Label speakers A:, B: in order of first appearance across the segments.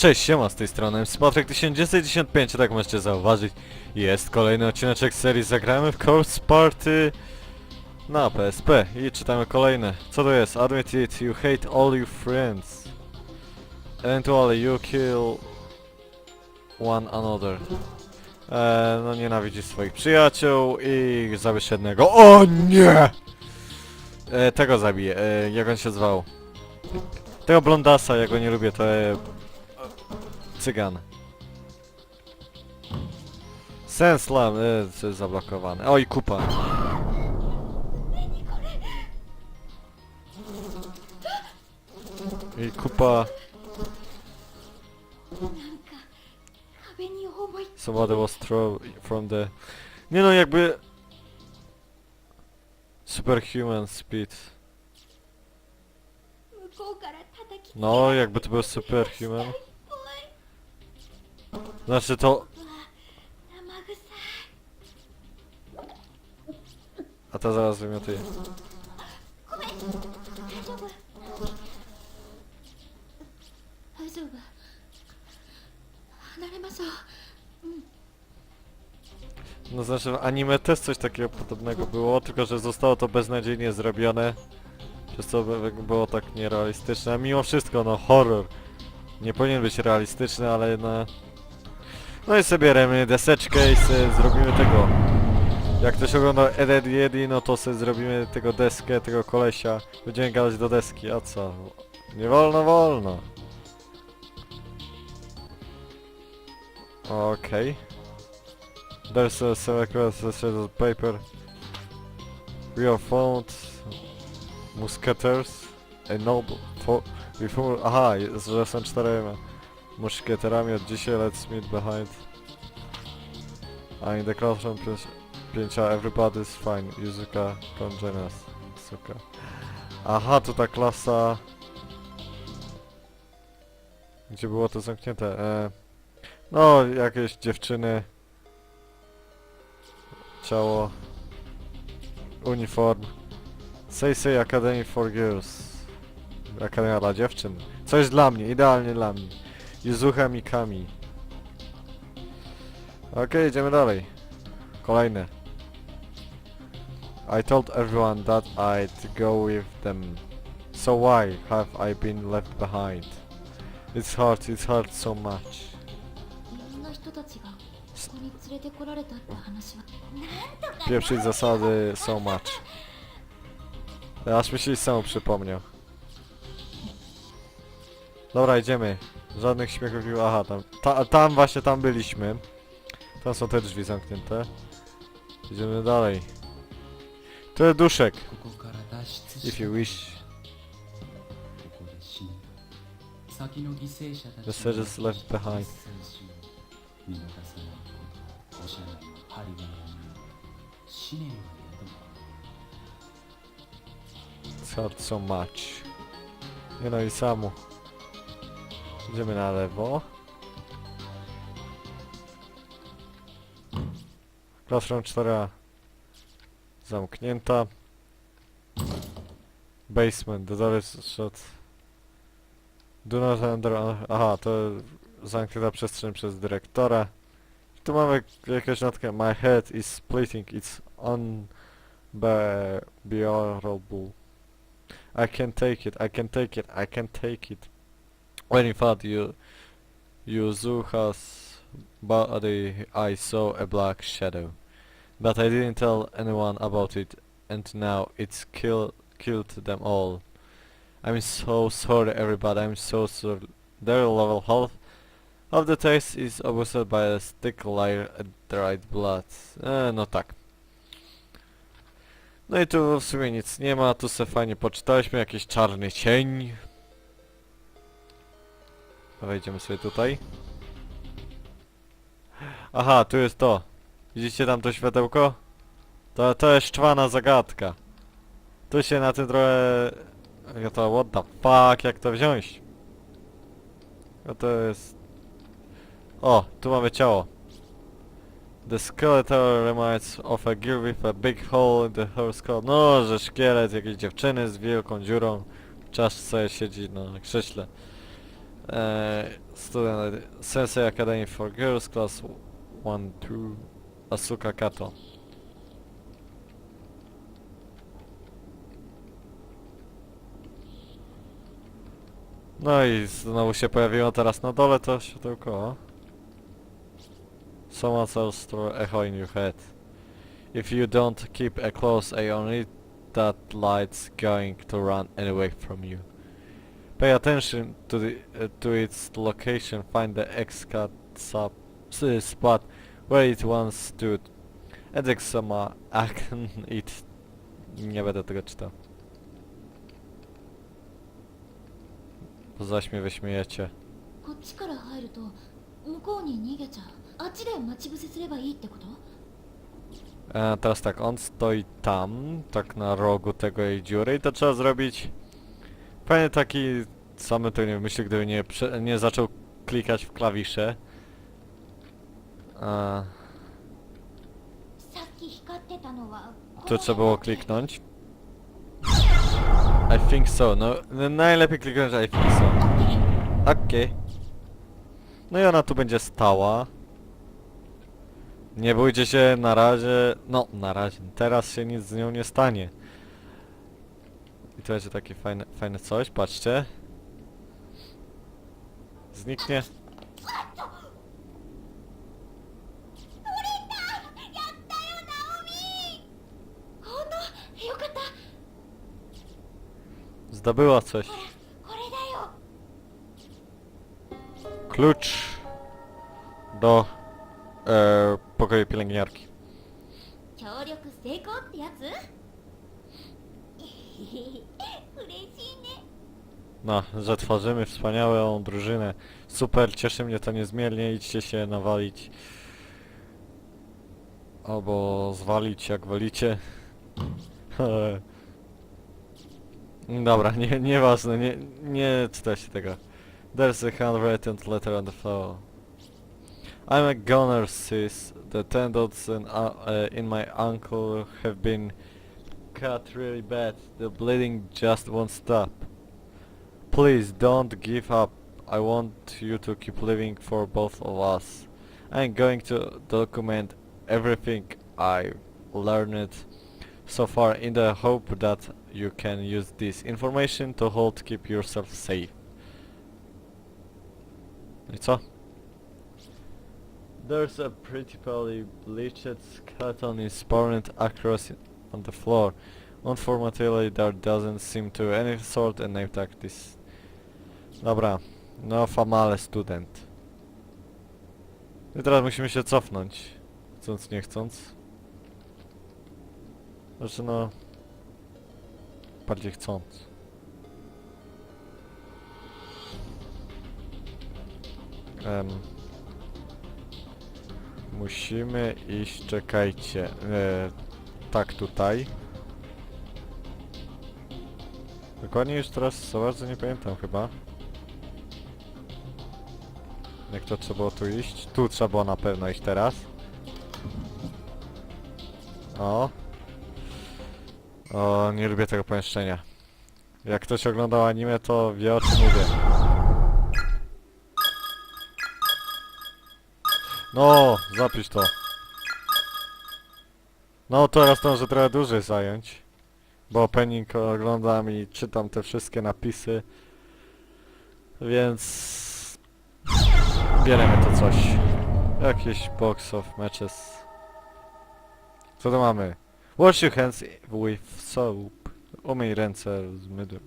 A: Cześć, siema z tej strony, Spotrak 1995, tak możecie zauważyć. Jest kolejny odcineczek serii Zagramy w Course Party na PSP i czytamy kolejne. Co to jest? Admit it, you hate all your friends. Eventually you kill one another. Eee, no nienawidzisz swoich przyjaciół i zabierz jednego. O nie! E, tego zabiję, e, jak on się zwał? Tego blondasa, ja go nie lubię, to e, cygan. Senslam, e, co jest zablokowane. Oj, kupa. I kupa.
B: 壁に思い
A: Somebody was thrown from the... Nie no, jakby... Superhuman speed.
B: 向こうから叩きつけ
A: No, jakby to był superhuman. Znaczy to... A ta zaraz
B: wymiotuje.
A: No znaczy w anime też coś takiego podobnego było, tylko że zostało to beznadziejnie zrobione. Przez co było tak nierealistyczne. A mimo wszystko, no horror. Nie powinien być realistyczny, ale na... No... No i sobie remy deseczkę i sobie zrobimy tego. Jak ktoś ogląda Eded Jedi, no to sobie zrobimy tego deskę, tego kolesia. Będziemy gadać do deski, a co? Nie wolno, wolno. Okej. There's a of paper. We are found musketeers. A noble for before. Aha, są czterema muszkieterami od dzisiaj. Let's meet behind. In the classroom pięć- pięcia everybody's fine. Yuzuka, us. Suka. Aha, to ta klasa. Gdzie było to zamknięte? E, no, jakieś dziewczyny ciało, uniform, Seisei Academy for Girls, Akademia dla dziewczyn, coś dla mnie, idealnie dla mnie, Yuzuha Mikami. Okej, idziemy dalej, kolejne. I told everyone that I'd go with them, so why have I been left behind? It's hard, it's hard so much.
B: いろんな人たちがここに連れてこられたって話はなんとか
A: Pieprzyć zasady so much. Aż mi się sam przypomniał. Dobra, idziemy. Żadnych śmiechów i... Aha, tam, ta, tam właśnie tam byliśmy. Tam są te drzwi zamknięte. Idziemy dalej. To jest duszek.
C: ここから脱出
A: If
C: し
A: you wish.
C: ここで死んだ先の犠牲者たち
A: The sages left behind.
C: メッセージを見逃さないことおしゃれの針金に思念の宿
A: It's hard so much. Nie no i samu. Idziemy na lewo. Classroom 4 Zamknięta. Basement, the door is shut. Do not enter... Aha, to zamknięta przestrzeń przez dyrektora. Tu mamy jakąś notkę. My head is splitting, it's unbearable. I can take it, I can take it, I can take it. When in fact you Yuzuha's body I saw a black shadow. But I didn't tell anyone about it and now it's kill killed them all. I'm so sorry everybody, I'm so sorry. Their level health of the taste is boosted by a stick layer and dried blood. E, no tak. No i tu w sumie nic nie ma, tu se fajnie poczytaliśmy, jakiś czarny cień. Wejdziemy sobie tutaj. Aha, tu jest to. Widzicie tam to światełko? To, to jest szczwana zagadka. Tu się na tym trochę... Ja to what the fuck, jak to wziąć? No to jest... O, tu mamy ciało. The skeleton reminds of a girl with a big hole in the her skull. No, że szkielet jakiejś dziewczyny z wielką dziurą w czaszce siedzi na krześle. Uh, student Sensei Academy for Girls Class 1 2 Asuka Kato. No i znowu się pojawiło teraz na dole to światełko. Someone else throw echo in your head. If you don't keep a close eye on it, that light's going to run away from you. Pay attention to the uh, to its location. Find the X-cut sub s- spot where it once stood. And exama action it. Nie będę tego czytał. Bo zaś mnie wyśmiejecie.
B: こっちから入ると向こうに逃げちゃうあっちで待ち伏せすればいいってこと
A: E, teraz tak, on stoi tam, tak na rogu tego jej dziury i to trzeba zrobić fajny taki, samy to nie myśli, gdyby nie, prze, nie zaczął klikać w klawisze. E,
B: さっき光ってたのはこ
A: tu
B: の
A: trzeba było kliknąć. I think so, no n- najlepiej kliknąć I think so. Okej. No i ona tu będzie stała. Nie bójcie się, na razie... No, na razie. Teraz się nic z nią nie stanie. I to będzie takie fajne, fajne coś, patrzcie. Zniknie. Zdobyła coś. Klucz do e, pokoju pielęgniarki. No, że tworzymy wspaniałą drużynę. Super, cieszy mnie to niezmiernie. Idźcie się nawalić. Albo zwalić jak wolicie. Dobra, nie, nieważne, nie, nie czytajcie tego. There's a handwritten letter on the floor. I'm a goner, sis. The tendons in, uh, uh, in my ankle have been cut really bad. The bleeding just won't stop. Please don't give up. I want you to keep living for both of us. I'm going to document everything I've learned so far in the hope that you can use this information to help keep yourself safe. No i co? There's a pretty bleached skeleton is sprawled across on the floor. Unfortunately, there doesn't seem to any sort of name tag this. Dobra, no famale student. I teraz musimy się cofnąć, chcąc nie chcąc. Znaczy no... Bardziej chcąc. Em, musimy iść, czekajcie, e, tak tutaj. Dokładnie już teraz za bardzo nie pamiętam chyba. Jak to trzeba było tu iść? Tu trzeba było na pewno iść teraz. O. O, nie lubię tego pomieszczenia. Jak ktoś oglądał anime, to wie o czym mówię. No, zapisz to. No, teraz to może trochę dłużej zająć. Bo opening oglądam i czytam te wszystkie napisy. Więc... Bierzemy to coś. Jakiś box of matches. Co to mamy? Wash your hands with soap. Umyj ręce z mydłem.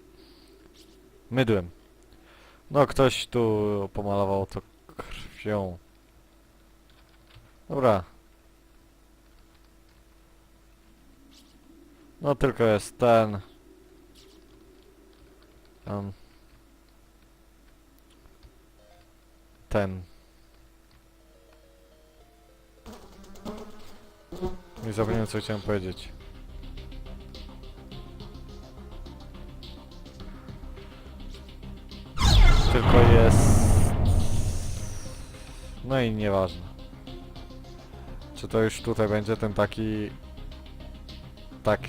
A: Mydłem. No ktoś tu pomalował to krwią. Dobra. No tylko jest ten. Ten. Nie zapomniałem co chciałem powiedzieć. Tylko jest... No i nieważne. Czy to już tutaj będzie ten taki... Tak...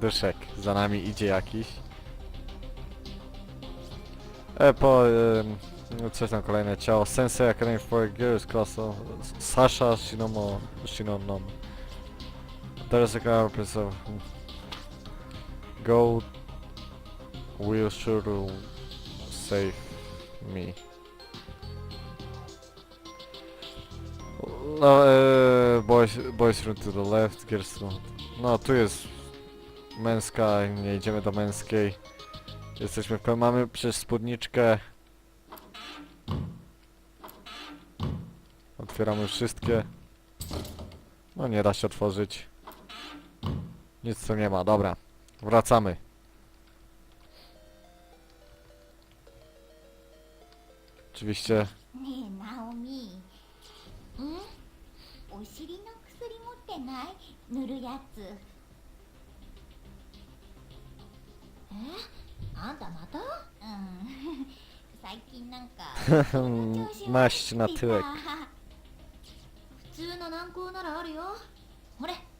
A: Dyszek. Za nami idzie jakiś. E, po... No, Coś tam kolejne ciało. Sensei Academy for Girls klasą. Sasha Shinomo Shinonom. There's a car Go will sure save me. No, e, boys, boys room to the left, girls. No, tu jest męska, nie idziemy do męskiej. Jesteśmy w mamy przez spódniczkę. Otwieramy wszystkie. No nie da się otworzyć. Nic tu nie ma, dobra. Wracamy. Oczywiście
B: ねえナオミんお尻の薬持ってない塗るやつえあんたまたうん最近なんか
A: マッシュなトゥエク
B: 普通の軟膏ならあるよほれサンキュ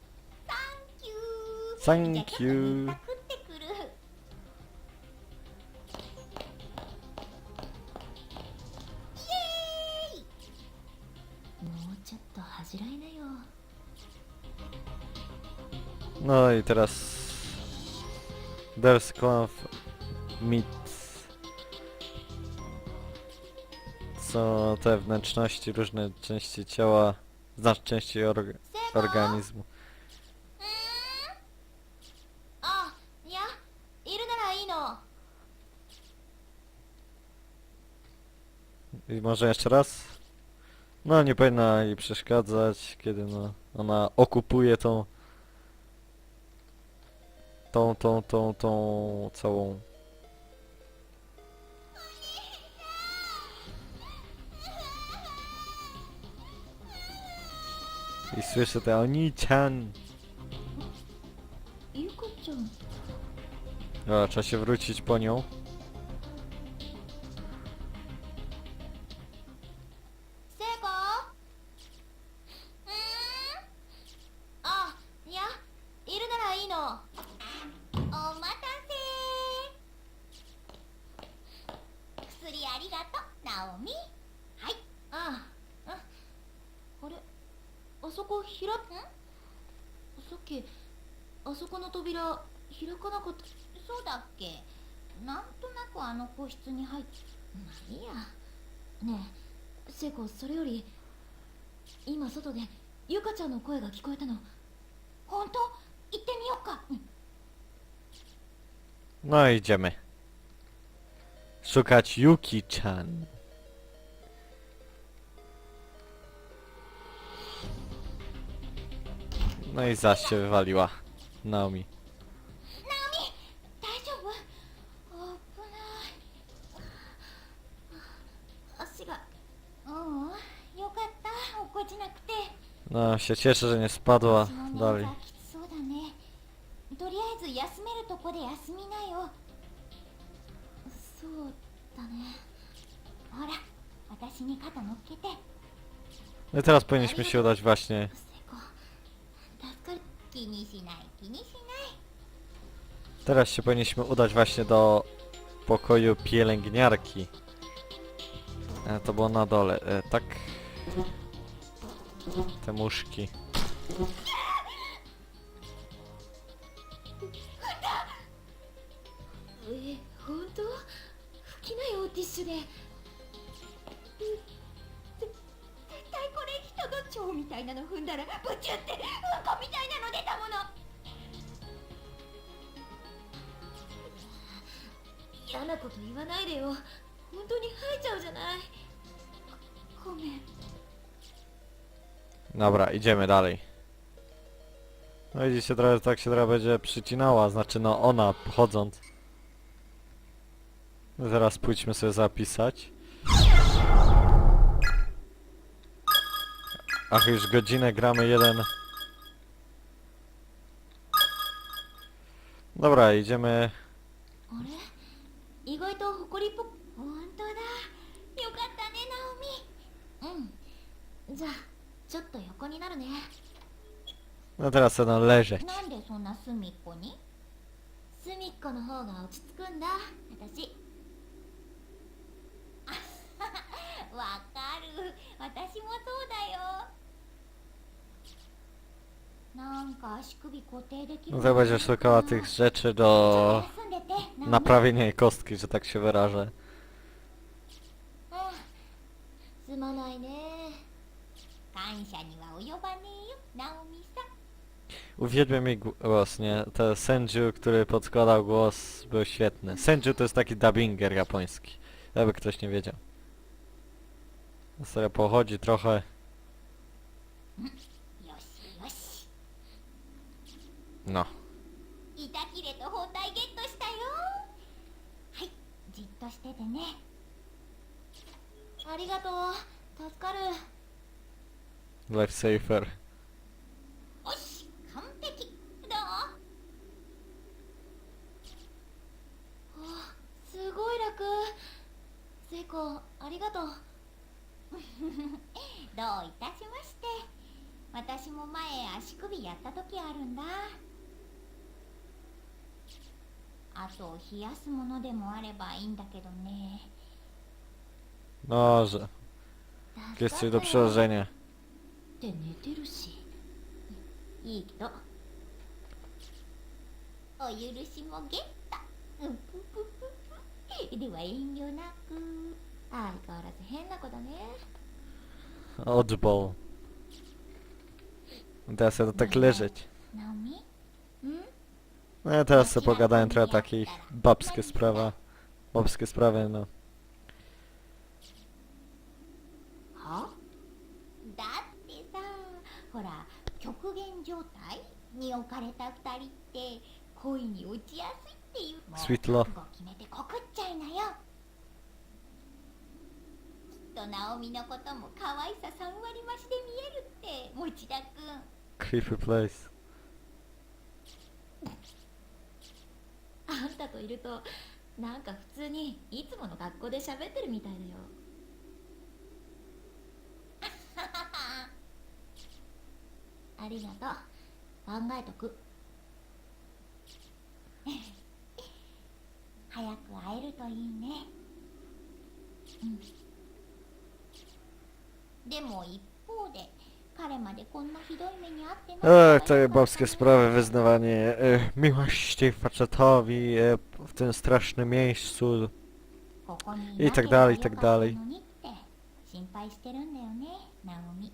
B: Thank you.
A: No i teraz... There's Clove Meets... Co te wnętrzności, różne części ciała, znacznie części org organizmu. I może jeszcze raz? No nie powinna jej przeszkadzać, kiedy no, ona okupuje tą... Tą, tą, tą, tą całą... I słyszę te Oni-chan. Dobra, trzeba się wrócić po nią.
B: そこ開く？んさっきあそこの扉開かなかった。そうだっけ？なんとなくあの個室に入っまあいいや。ねえ聖子それより今外でゆかちゃんの声が聞こえたの。本当？行ってみようか、うん。
A: No idziemy Szukać Yuki-chan No i zaś się wywaliła Naomi
B: 大丈夫危ない足がうんよかった落っこちなくて
A: No się cieszę, że nie spadła
B: 足の
A: dalej
B: がきつそうだねとりあえず休めるとこで休みなよそうだねほら私に肩乗っけて
A: No i teraz powinniśmy się udać właśnie
B: 聖
A: Teraz się powinniśmy udać właśnie do pokoju pielęgniarki. E, To było na dole, e, tak? Te muszki
B: 嫌なこと言わないでよ本当に吐いちゃうじゃないごごめん
A: Dobra, idziemy dalej. No widzicie, trochę tak się trochę będzie przycinała, znaczy no ona chodząc. No Zaraz pójdźmy sobie zapisać. Ach, już godzinę gramy jeden. Dobra, idziemy.
B: あれ 意外と埃っぽく本当だ。よかったねナオミ。うん。じゃあちょっと横になるね。
A: No teraz będą leżeć.
B: なんでそんな隅っこに？隅っこの方が落ち着くんだ。私。あ わかる。私もそうだよ。なんか足首固定できる。
A: No to będziesz szukała tych rzeczy do
B: 休んでてな
A: naprawienia jej kostki, że tak się wyrażę.
B: うんすまないね感謝には及ばねえよナオミさん
A: Uwielbiam jej głos, nie? Ten sędziu, który podkładał głos, był świetny. Sędziu to jest taki dubbinger japoński. Jakby ktoś nie wiedział. Sobie pochodzi trochę.
B: よしよし
A: No.
B: 板切れと としててねありがとう助かる
A: Life
B: あと冷やすものでもあればいいんだけどね
A: No, że. Jest coś do przełożenia.
B: って寝てるしいいけどお許しもゲットうんぷぷぷぷでは遠慮なく相変わらず変な子だね
A: Oddball. Teraz ja to tak leżeć.
B: ナオミん
A: No ja teraz sobie pogadałem trochę takich babskie sprawa. Babskie sprawy, no.
B: はだってさほら極限状態に置かれた二人って恋に落ちやすいっていうもう
A: Sweet love.
B: 覚悟決めて告っちゃいなよきっとナオミのことも可愛さ3割増しで見えるって持田くん
A: Creepy place.
B: あんたといるとなんか普通にいつもの学校で喋ってるみたいだよ。ありがとう。考えとく。早く会えるといいね。うん。でも一方で 彼までこんなひどい目に遭ってない
A: Ech, te babskie sprawy, wyznawanie e, miłości facetowi e, w tym strasznym miejscu.
B: ここに
A: いいtak dalej, i tak
B: なければよかった
A: dalej.
B: のにって心配してるんだよねナオミ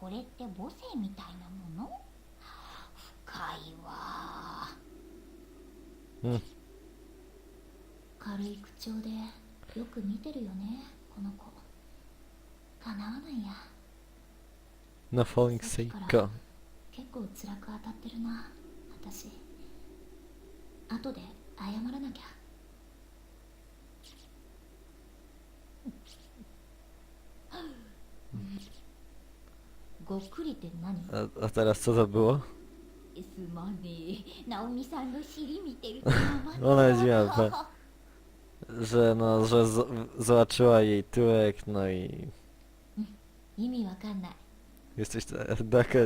B: これって母性みたいなもの深いわ
A: うん
B: 軽い口調でよく見てるよねこの子 かなわないや
A: No falling psycho.
B: 結構辛く当たってるな私後で謝らなきゃごっくりって何
A: A, a teraz co to było?
B: すまねえナオミさんの尻見てると黙って
A: Ona jest dziwna, że no, że z, zobaczyła jej tyłek, no i
B: 意味わかんない
A: jesteś ta- taka,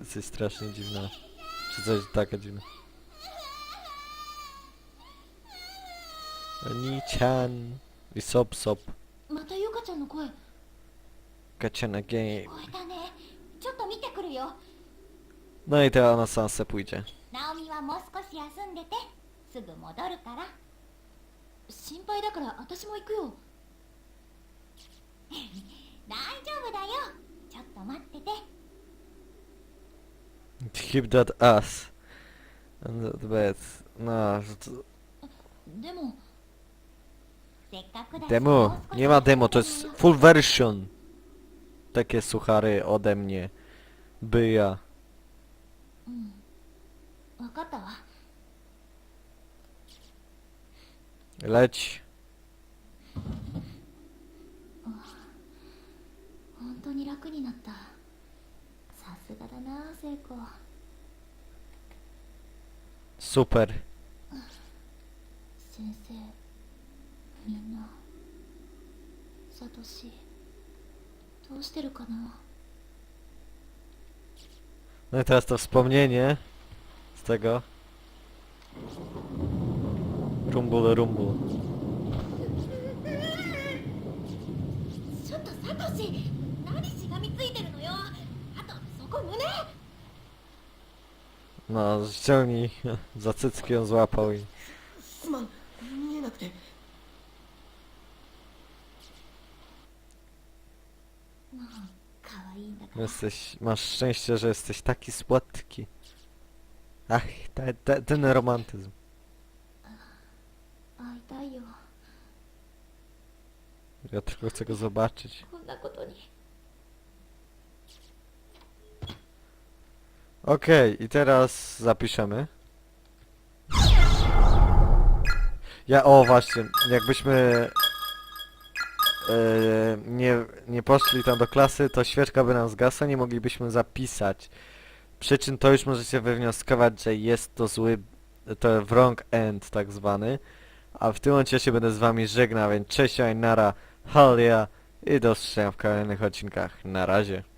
A: jesteś strasznie dziwna. Czy coś taka dziwna. Oni-chan i sop-sop.
B: またゆかちゃんの声
A: Kaciana game.
B: 聞こえたねちょっと見てくるよ
A: No i teraz ona sam se pójdzie.
B: ナオミはもう少し休んでてすぐ戻るから心配だから私も行くよ大丈夫だよちょっと待ってて
A: Keep that ass. And that bed. No, że to-
B: でもせっかくだし
A: demo.
B: もう少し
A: Nie ma demo, to
B: 休
A: jest
B: んでみよう
A: full version. Takie suchary ode mnie. Byja.
B: うん分かったわ
A: Leć.
B: 当に楽になったさすがだな聖子
A: Super.
B: 先生みんなサトシどうしてるかな
A: No i teraz to wspomnienie z tego. Rumble rumble.
B: トシ
A: No, ściągnij. Za cycki ją złapał i...
C: すまん見えなくて
B: もう可愛いんだから
A: Jesteś... Masz szczęście, że jesteś taki słodki. Ach, te, te, ten romantyzm.
B: 会いたいよ
A: Ja tylko chcę go zobaczyć.
B: こんなことに
A: Okej, i teraz zapiszemy. Ja, o właśnie, jakbyśmy e, nie, nie poszli tam do klasy, to świeczka by nam zgasła, nie moglibyśmy zapisać. Przyczyn to już możecie wywnioskować, że jest to zły, to wrong end tak zwany. A w tym momencie się będę z wami żegnał, więc cześć, nara, halia i do zobaczenia w kolejnych odcinkach. Na razie.